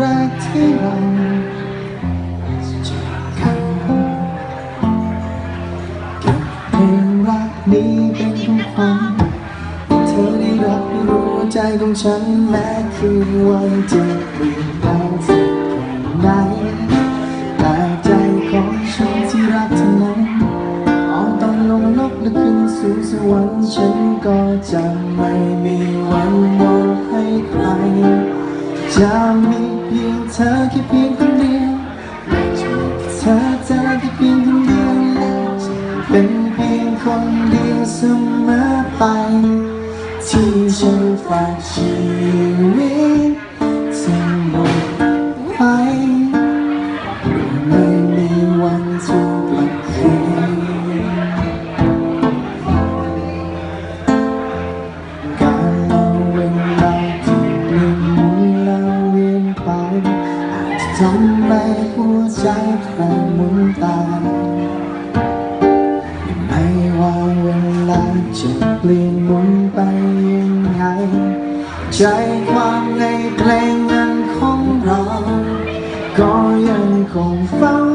แรกที่เราจะกันเก็บเพลงรักนี้เป็นของขวามเธอได้รับรู้ใจของฉันแม้คือวันจะเปลี่ยนแปลงสักแค่ไหนแต่ใจของฉันที่รักเธอนั้นออต้องลงนกและขึ้นสู่สวรรค์ฉันก็จะไม่มีวันมองให้ใครจะมี เธอแค่เพียงคนเดียวและจะมีเธอเธอแค่เพียงคนเดียวและจะเป็นเพียงคนเดียวเสมอไป ที่ฉันฝากชีวิตทั้งหมดไว้ไม่มีวันถูกกลับคืนการเอาเวลาที่เปลี่ยนหมุนแล้วเวียนไปอา ทำไมหัวใจแครมุนตาไม่ว่าเวลาจะเปลี่ยนมุนไปยังไง ใจความในเพลงนั้นของเรา ก็ยังคงเฝ้า